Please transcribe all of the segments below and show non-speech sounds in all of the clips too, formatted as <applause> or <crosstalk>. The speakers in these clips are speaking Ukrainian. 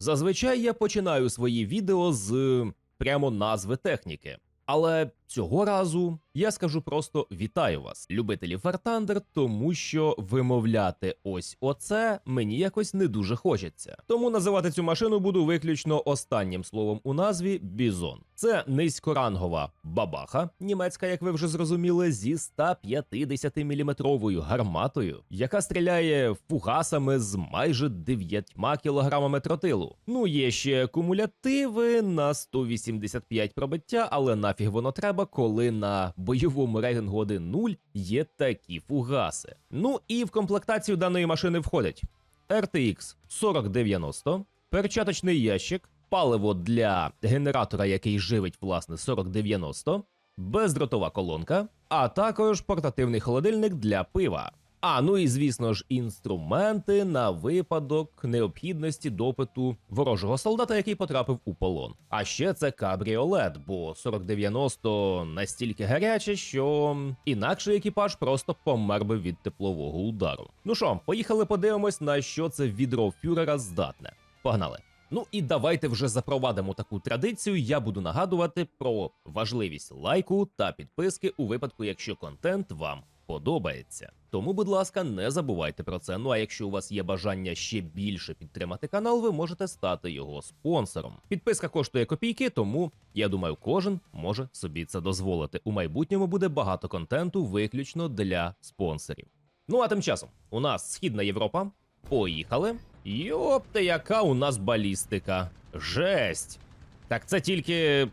Зазвичай я починаю свої відео з е, прямо назви техніки. Але цього разу я скажу просто вітаю вас, любителі Thunder, тому що вимовляти ось оце мені якось не дуже хочеться. Тому називати цю машину буду виключно останнім словом у назві Бізон. Це низькорангова бабаха, німецька, як ви вже зрозуміли, зі 150-мм гарматою, яка стріляє фугасами з майже 9 кілограмами тротилу. Ну є ще кумулятиви на 185 пробиття, але нафіг воно треба, коли на бойовому рейтингу 1.0 є такі фугаси. Ну і в комплектацію даної машини входять RTX 4090, перчаточний ящик, паливо для генератора, який живить власне 4090, бездротова колонка, а також портативний холодильник для пива. А ну і звісно ж інструменти на випадок необхідності допиту ворожого солдата, який потрапив у полон. А ще це кабріолет, бо 4090 настільки гаряче, що інакший екіпаж просто помер би від теплового удару. Ну що, поїхали подивимось, на що це відро фюрера здатне. Погнали! Ну і давайте вже запровадимо таку традицію. Я буду нагадувати про важливість лайку та підписки у випадку, якщо контент вам подобається. Тому, будь ласка, не забувайте про це. Ну а якщо у вас є бажання ще більше підтримати канал, ви можете стати його спонсором. Підписка коштує копійки, тому я думаю, кожен може собі це дозволити. У майбутньому буде багато контенту виключно для спонсорів. Ну а тим часом у нас східна Європа. Поїхали. Йопте, яка у нас балістика. Жесть. Так це тільки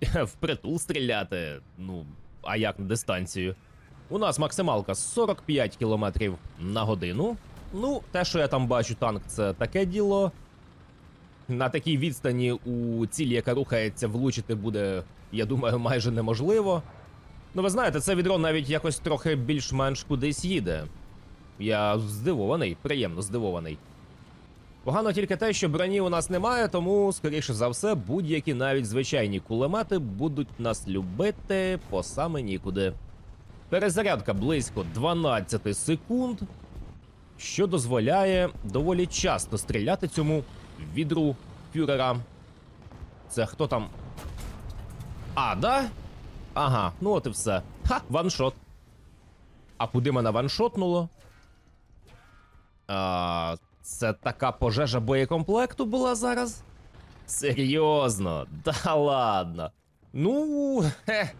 <laughs> впритул стріляти. Ну, а як на дистанцію? У нас максималка 45 км на годину. Ну, те, що я там бачу, танк, це таке діло. На такій відстані у цілі, яка рухається, влучити буде, я думаю, майже неможливо. Ну, ви знаєте, це відро навіть якось трохи більш-менш кудись їде. Я здивований, приємно здивований. Погано тільки те, що броні у нас немає, тому, скоріше за все, будь-які навіть звичайні кулемети будуть нас любити по саме нікуди. Перезарядка близько 12 секунд, що дозволяє доволі часто стріляти цьому відру фюрера. Це хто там? А, да? Ага, ну от і все. Ха, ваншот. А куди мене ваншотнуло? А, це така пожежа боєкомплекту була зараз? Серйозно, да ладно. Ну, <laughs> хе,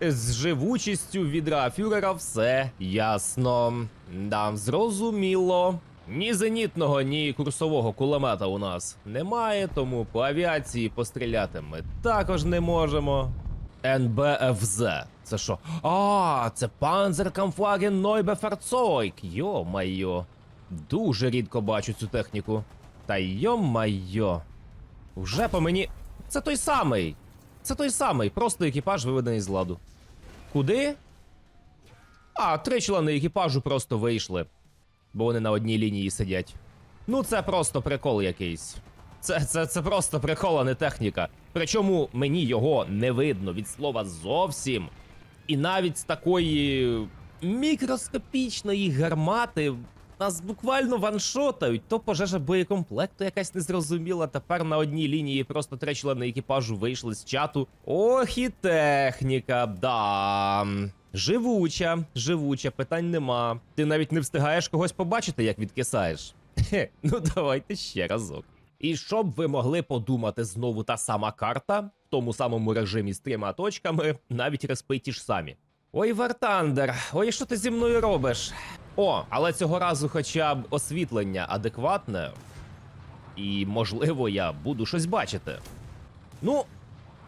з живучістю відра фюрера все ясно. Да, зрозуміло. Ні зенітного, ні курсового кулемета у нас немає, тому по авіації постріляти ми також не можемо. НБФЗ. Це що? А, це Panzerkampfwagen Neue Fahrzeug. Йо-майо. Дуже рідко бачу цю техніку. Та йо-майо. Вже по мені. Це той самий. Це той самий, просто екіпаж виведений з ладу. Куди? А, три члени екіпажу просто вийшли. Бо вони на одній лінії сидять. Ну, це просто прикол якийсь. Це, це, це просто прикол, а не техніка. Причому мені його не видно від слова зовсім. І навіть з такої мікроскопічної гармати нас буквально ваншотають. То пожежа боєкомплекту якась незрозуміла. Тепер на одній лінії просто три члени екіпажу вийшли з чату. Ох і техніка, да. Живуча, живуча, питань нема. Ти навіть не встигаєш когось побачити, як відкисаєш. Хе, ну давайте ще разок. І щоб ви могли подумати, знову та сама карта в тому самому режимі з трьома точками, навіть респи ж самі. Ой, Вартандер, ой, що ти зі мною робиш? О, але цього разу хоча б освітлення адекватне, і, можливо, я буду щось бачити. Ну,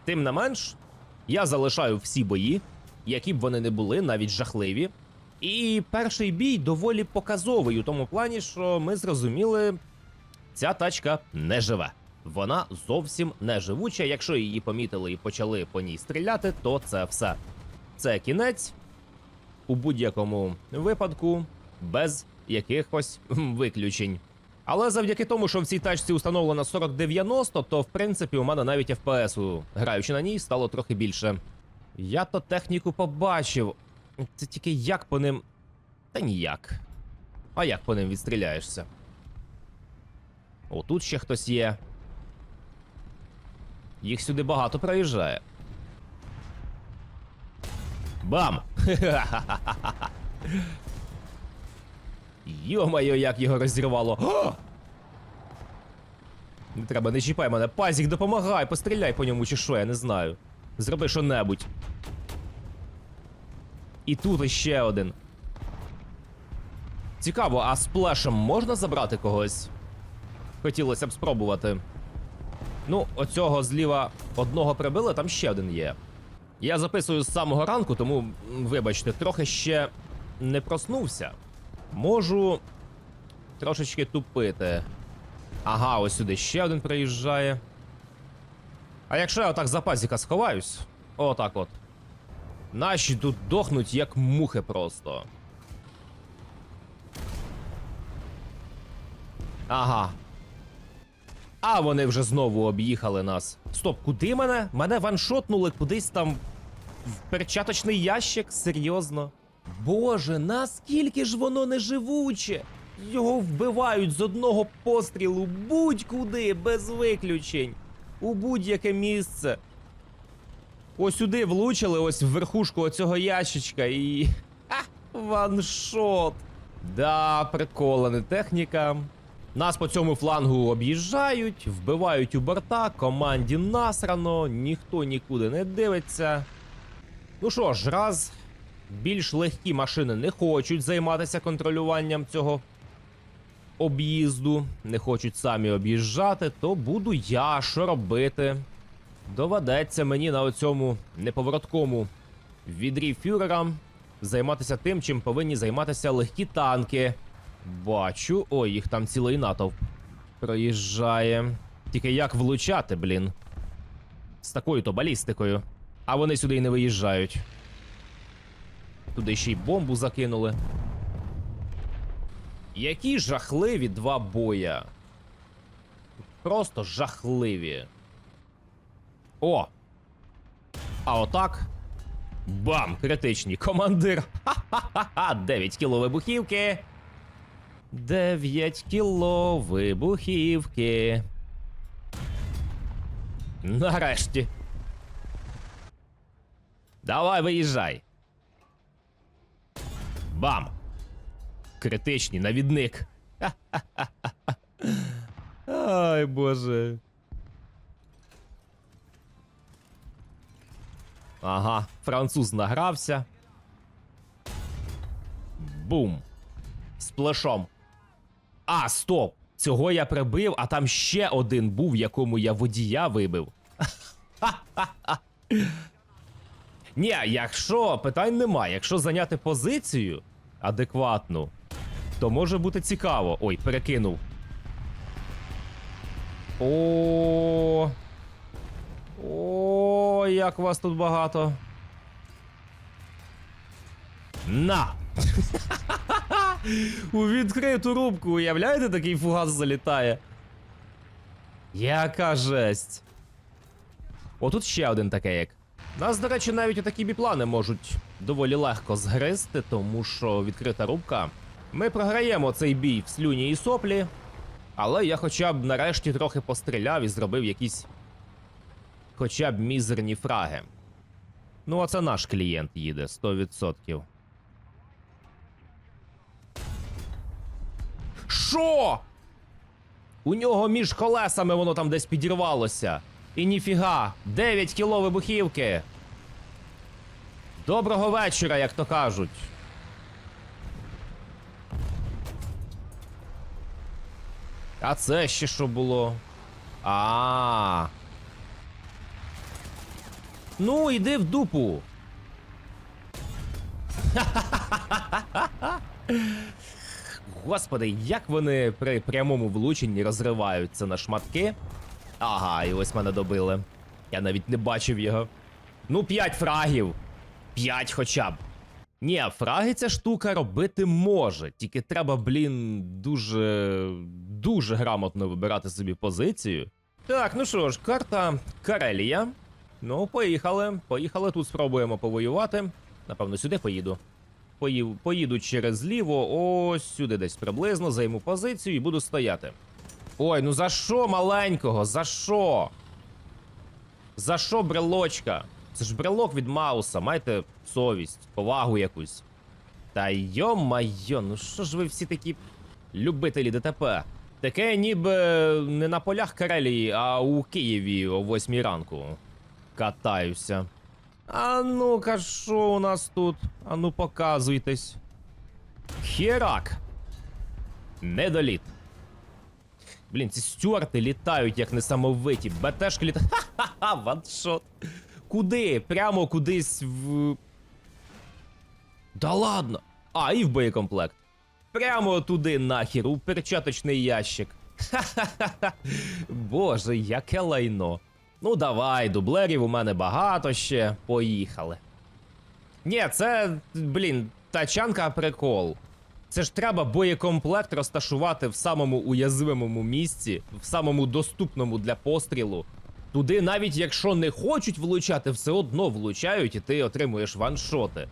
тим не менш, я залишаю всі бої, які б вони не були, навіть жахливі. І перший бій доволі показовий у тому плані, що ми зрозуміли, ця тачка не живе. Вона зовсім не живуча. Якщо її помітили і почали по ній стріляти, то це все. Це кінець у будь-якому випадку без якихось виключень. Але завдяки тому, що в цій тачці установлено 4090, то в принципі у мене навіть FPS, граючи на ній, стало трохи більше. Я то техніку побачив. Це тільки як по ним. Та ніяк. А як по ним відстріляєшся? О, тут ще хтось є. Їх сюди багато проїжджає. Бам! <laughs> Йо-моє, як його розірвало. О! Не треба, не чіпай мене. Пазік, допомагай, постріляй по ньому чи що, я не знаю. Зроби що-небудь. І тут іще один. Цікаво, а сплешем можна забрати когось? Хотілося б спробувати. Ну, оцього зліва одного прибили, там ще один є. Я записую з самого ранку, тому, вибачте, трохи ще не проснувся. Можу трошечки тупити. Ага, ось сюди ще один приїжджає. А якщо я отак за пазіка сховаюсь, отак от. Наші тут дохнуть як мухи просто. Ага. А вони вже знову об'їхали нас. Стоп, куди мене? Мене ваншотнули кудись там в перчаточний ящик? Серйозно? Боже, наскільки ж воно неживуче! Його вбивають з одного пострілу будь-куди, без виключень. У будь-яке місце. Ось сюди влучили, ось в верхушку оцього ящичка і. Ха! Ваншот. Да, приколена техніка. Нас по цьому флангу об'їжджають, вбивають у борта, команді насрано, ніхто нікуди не дивиться. Ну що ж, раз більш легкі машини не хочуть займатися контролюванням цього об'їзду, не хочуть самі об'їжджати, то буду я що робити. Доведеться мені на оцьому неповороткому відрі фюрера займатися тим, чим повинні займатися легкі танки. Бачу, ой, їх там цілий натовп проїжджає. Тільки як влучати, блін? З такою-то балістикою. А вони сюди й не виїжджають. Туди ще й бомбу закинули. Які жахливі два боя. Просто жахливі. О! А отак. Бам! Критичні. Командир. Ха-ха-ха! 9 кіло вибухівки. 9 кіло вибухівки. Нарешті. Давай виїжджай. Бам! Критичні, навідник. Ай, боже. Ага, француз награвся. Бум. З плешом. А, стоп! Цього я прибив, а там ще один був, якому я водія вибив. <laughs> Ні, якщо питань немає, якщо зайняти позицію адекватну, то може бути цікаво. Ой, перекинув. О. О, як вас тут багато. На! У відкриту рубку, уявляєте, такий фугас залітає. Яка жесть. Отут ще один таке як. Нас, до речі, навіть отакі біплани можуть доволі легко згризти, тому що відкрита рубка. Ми програємо цей бій в слюні і соплі, але я хоча б нарешті трохи постріляв і зробив якісь хоча б мізерні фраги. Ну, а це наш клієнт їде 100%. Що? У нього між колесами воно там десь підірвалося. І ніфіга, 9 кіло вибухівки. Доброго вечора, як то кажуть. А це ще що було? А. Ну, іди в дупу. <laughs> Господи, як вони при прямому влученні розриваються на шматки. Ага, і ось мене добили. Я навіть не бачив його. Ну, 5 фрагів. 5 хоча б. Ні, фраги ця штука робити може. Тільки треба, блін, дуже. дуже грамотно вибирати собі позицію. Так, ну що ж, карта Карелія. Ну, поїхали. Поїхали тут, спробуємо повоювати. Напевно, сюди поїду. Поїду через ліво, ось сюди десь приблизно, займу позицію і буду стояти. Ой, ну за що маленького? За що? За що брелочка? Це ж брелок від Мауса, майте совість, повагу якусь. Та йо-майо, ну що ж ви всі такі любителі ДТП? Таке ніби не на полях Карелії, а у Києві о 8 ранку. Катаюся. А ну-ка, що у нас тут? А ну показуйтесь. Херак. Недоліт. Блін, ці стюарти літають як несамовиті. БТшки літають. Ха-ха-ха, ваншот. Куди? Прямо кудись в. Да ладно. А, і в боєкомплект. Прямо туди нахер, у перчаточний ящик. Ха-ха-ха. Боже, яке лайно. Ну давай, дублерів у мене багато ще. Поїхали. Ні, це, блін, тачанка прикол. Це ж треба боєкомплект розташувати в самому уязвимому місці, в самому доступному для пострілу. Туди, навіть якщо не хочуть влучати, все одно влучають і ти отримуєш ваншоти.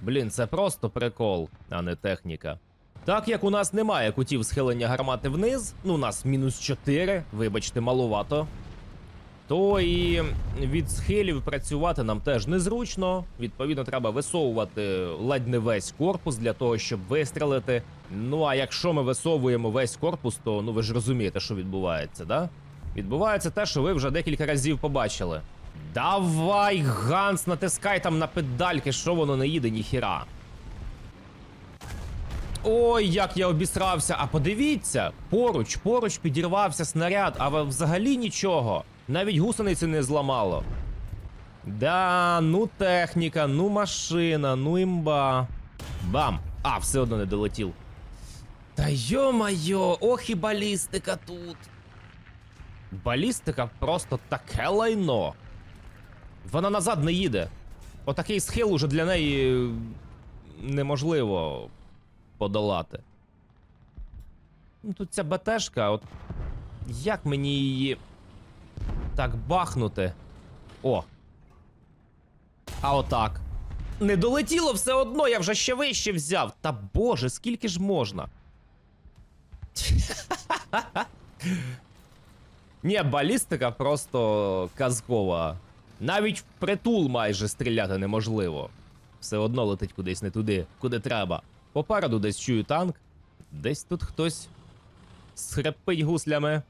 Блін, це просто прикол, а не техніка. Так як у нас немає кутів схилення гармати вниз, ну у нас мінус 4, вибачте, малувато. То і від схилів працювати нам теж незручно. Відповідно, треба висовувати ледь не весь корпус для того, щоб вистрелити. Ну а якщо ми висовуємо весь корпус, то ну ви ж розумієте, що відбувається, да? Відбувається те, що ви вже декілька разів побачили. Давай, Ганс, натискай там на педальки, що воно не їде, ніхіра. Ой, як я обісрався. А подивіться, поруч, поруч підірвався снаряд, а взагалі нічого. Навіть гусениці не зламало. Да, ну техніка, ну машина, ну імба. Бам! А, все одно не долетів. Та йо-майо, ох і балістика тут. Балістика просто таке лайно. Вона назад не їде. Отакий схил уже для неї неможливо подолати. Ну тут ця БТшка, от як мені її так бахнути? О. А отак. Не долетіло все одно, я вже ще вище взяв. Та боже, скільки ж можна? <laughs> Ні, балістика просто казкова. Навіть в притул майже стріляти неможливо. Все одно летить кудись не туди, куди треба. Попереду десь чую танк. Десь тут хтось схрепить гуслями.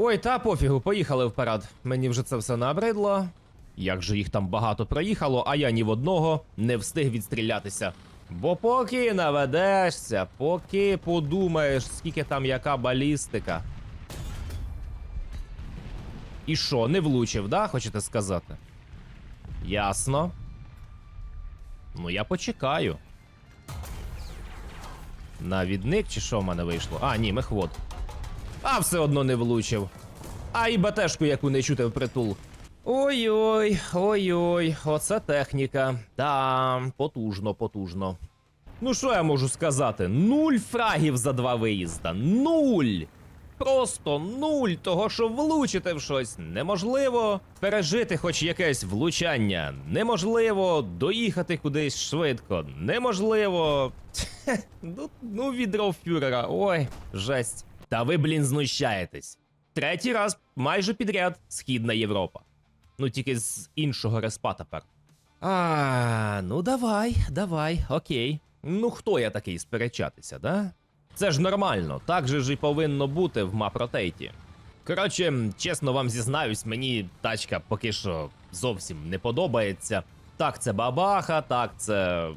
Ой, та пофігу, поїхали вперед. Мені вже це все набридло. Як же їх там багато проїхало, а я ні в одного не встиг відстрілятися. Бо поки наведешся, поки подумаєш, скільки там яка балістика. І що, не влучив, да? Хочете сказати? Ясно. Ну, я почекаю. Навідник чи що в мене вийшло? А, ні, мехвод. А все одно не влучив. А і батешку, яку не чути впритул. Ой-ой, ой-ой, оце техніка. Та, потужно, потужно. Ну що я можу сказати? Нуль фрагів за два виїзда. Нуль! Просто нуль того, що влучити в щось неможливо. Пережити хоч якесь влучання неможливо. Доїхати кудись швидко неможливо. ну, ну, відро фюрера, ой, жесть. Та ви, блін, знущаєтесь. Третій раз майже підряд Східна Європа. Ну тільки з іншого респа тепер. А, ну давай, давай, окей. Ну хто я такий сперечатися, да? Це ж нормально, так же ж і повинно бути в мапротейті. Коротше, чесно вам зізнаюсь, мені тачка поки що зовсім не подобається. Так, це бабаха, так, це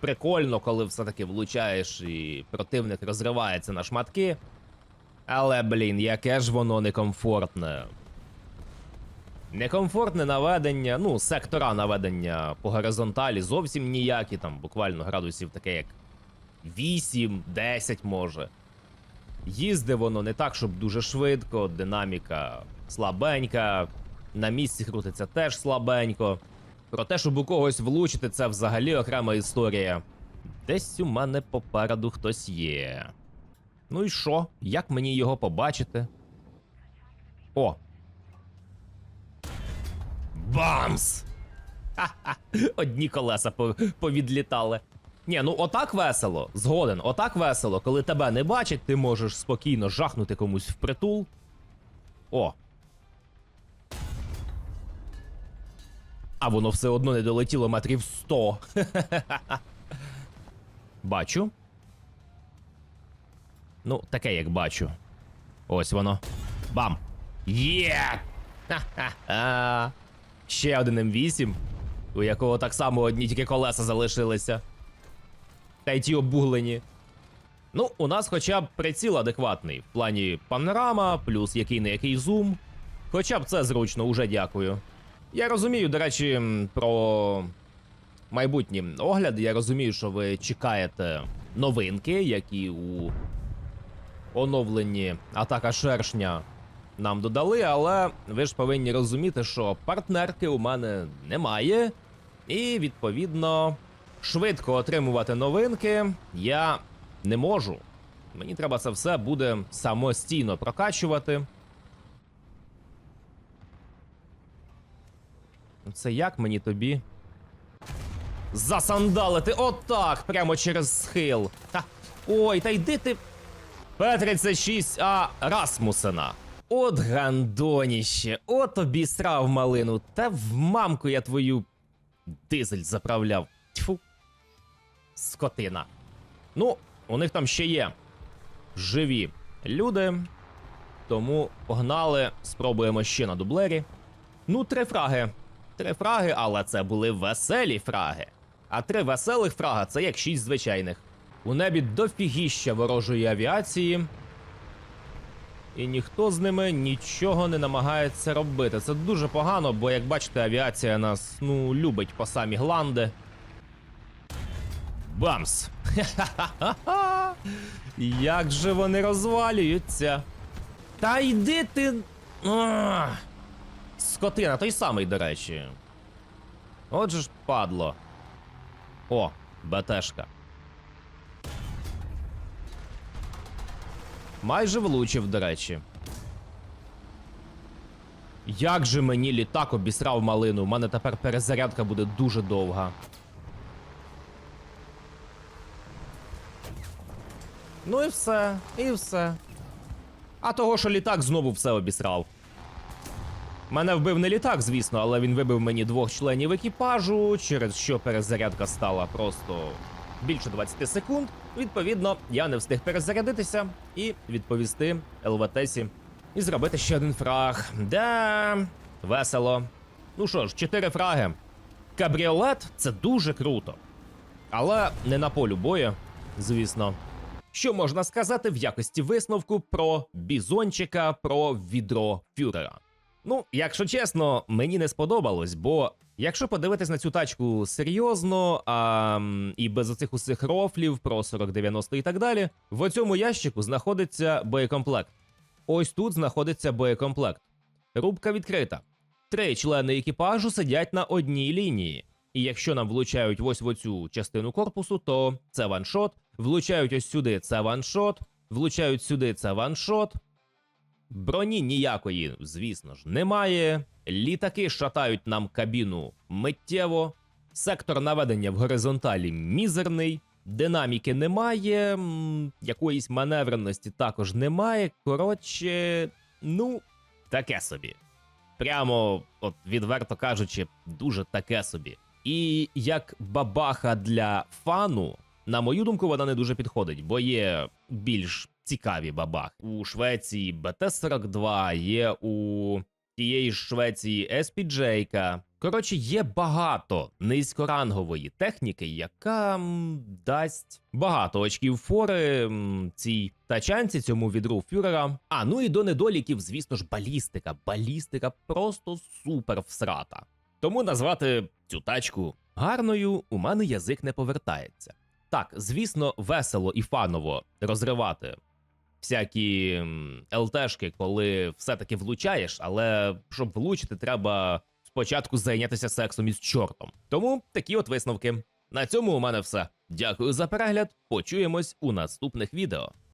прикольно, коли все-таки влучаєш і противник розривається на шматки. Але, блін, яке ж воно некомфортне. Некомфортне наведення, ну, сектора наведення по горизонталі зовсім ніякі, там буквально градусів таке як 8-10 може. Їзде воно не так, щоб дуже швидко, динаміка слабенька, на місці крутиться теж слабенько. Про те, щоб у когось влучити, це взагалі окрема історія. Десь у мене попереду хтось є. Ну і що? Як мені його побачити? О. Бамс! Ха-ха! Одні колеса повідлітали. Ні, ну отак весело. Згоден, отак весело. Коли тебе не бачать, ти можеш спокійно жахнути комусь в притул. О. А воно все одно не долетіло метрів 100. <laughs> Бачу. Ну, таке як бачу. Ось воно. Бам! Є! Ще один М8, у якого так само одні тільки колеса залишилися. Та й ті обуглені. Ну, у нас хоча б приціл адекватний. В плані панорама, плюс який не який зум. Хоча б це зручно, уже дякую. Я розумію, до речі, про майбутні огляди. Я розумію, що ви чекаєте новинки, які у оновленні атака шершня нам додали, але ви ж повинні розуміти, що партнерки у мене немає, і відповідно швидко отримувати новинки я не можу. Мені треба це все буде самостійно прокачувати. Це як мені тобі? Засандалити отак, прямо через схил. Та. Ой, та йди ти. П-36А Расмусена. От гандоніще, от обісрав малину, та в мамку я твою дизель заправляв. Тьфу. Скотина. Ну, у них там ще є живі люди. Тому погнали, спробуємо ще на дублері. Ну, три фраги. Три фраги, але це були веселі фраги. А три веселих фрага це як шість звичайних. У небі дофігіща ворожої авіації. І ніхто з ними нічого не намагається робити. Це дуже погано, бо, як бачите, авіація нас ну, любить по самі гланди. Бамс! Ха-ха-ха-ха! <laughs> Як же вони розвалюються? Та йди ти. Скотина, той самий, до речі. Отже ж падло. О, БТшка. Майже влучив, до речі. Як же мені літак обісрав малину? У мене тепер перезарядка буде дуже довга. Ну і все, і все. А того, що літак знову все обісрав. Мене вбив не літак, звісно, але він вибив мені двох членів екіпажу, через що перезарядка стала просто більше 20 секунд. Відповідно, я не встиг перезарядитися і відповісти ЛВТсі і зробити ще один фраг. Да, весело. Ну що ж, чотири фраги. Кабріолет це дуже круто. Але не на полю бою, звісно. Що можна сказати в якості висновку про бізончика, про відро фюрера? Ну, якщо чесно, мені не сподобалось, бо якщо подивитись на цю тачку серйозно, а, і без оцих усіх рофлів про 4090 і так далі, в цьому ящику знаходиться боєкомплект. Ось тут знаходиться боєкомплект. Рубка відкрита. Три члени екіпажу сидять на одній лінії. І якщо нам влучають ось в оцю частину корпусу, то це ваншот. Влучають ось сюди, це ваншот. Влучають сюди, це ваншот. Броні ніякої, звісно ж, немає. Літаки шатають нам кабіну миттєво. Сектор наведення в горизонталі мізерний. Динаміки немає, якоїсь маневреності також немає. Коротше, ну, таке собі. Прямо, от відверто кажучи, дуже таке собі. І як бабаха для фану, на мою думку, вона не дуже підходить, бо є більш цікаві бабахи. У Швеції БТ-42, є у тієї ж Швеції SPJ. Коротше, є багато низькорангової техніки, яка дасть багато очків фори цій тачанці, цьому відру фюрера. А ну і до недоліків, звісно ж, балістика. Балістика просто супер всрата. Тому назвати цю тачку гарною у мене язик не повертається. Так, звісно, весело і фаново розривати всякі ЛТшки, коли все-таки влучаєш, але щоб влучити, треба спочатку зайнятися сексом із чортом. Тому такі от висновки. На цьому у мене все. Дякую за перегляд. Почуємось у наступних відео.